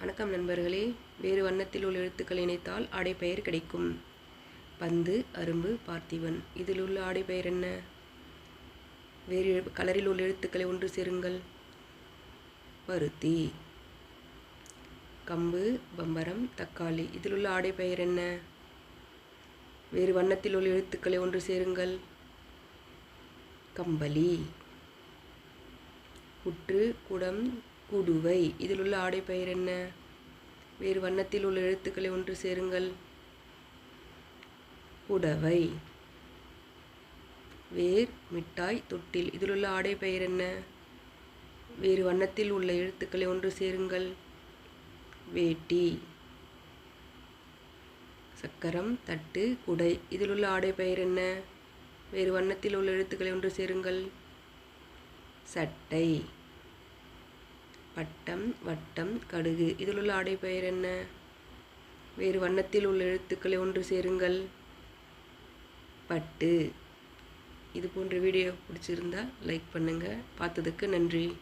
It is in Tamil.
வணக்கம் நண்பர்களே. வேறு வண்ணத்தில் உள்ள எழுத்துக்கள் இணைத்தால் ஆடைப்பெயர் கிடைக்கும். பந்து அரும்பு பார்த்திபன். இதில் உள்ள ஆடைப்பெயர் என்ன? வேறு எழு- கலரில் உள்ள எழுத்துக்களை ஒன்று சேருங்கள். பருத்தி கம்பு பம்பரம் தக்காளி. இதில் உள்ள ஆடைப்பெயர் என்ன? வேறு வண்ணத்தில் உள்ள எழுத்துக்களை ஒன்று சேருங்கள். கம்பளி புற்று குடம் குடுவை. இதில் உள்ள ஆடைப்பெயர் என்ன? வேறு வண்ணத்தில் உள்ள எழுத்துக்களை ஒன்று சேருங்கள். புடவை. வேர் மிட்டாய் தொட்டில். இதில் உள்ள ஆடைப்பெயர் என்ன? வேறு வண்ணத்தில் உள்ள எழுத்துக்களை ஒன்று சேருங்கள். வேட்டி. சக்கரம் தட்டு குடை. இதில் உள்ள ஆடைப்பெயர் என்ன? வேறு வண்ணத்தில் உள்ள எழுத்துக்களை ஒன்று சேருங்கள். சட்டை. பட்டம் வட்டம் கடுகு. இதில் உள்ள ஆடைப்பெயர் என்ன? வேறு வண்ணத்தில் உள்ள எழுத்துக்களை ஒன்று சேருங்கள். பட்டு. இது போன்ற வீடியோ பிடிச்சிருந்தா லைக் பண்ணுங்கள் பார்த்ததுக்கு நன்றி.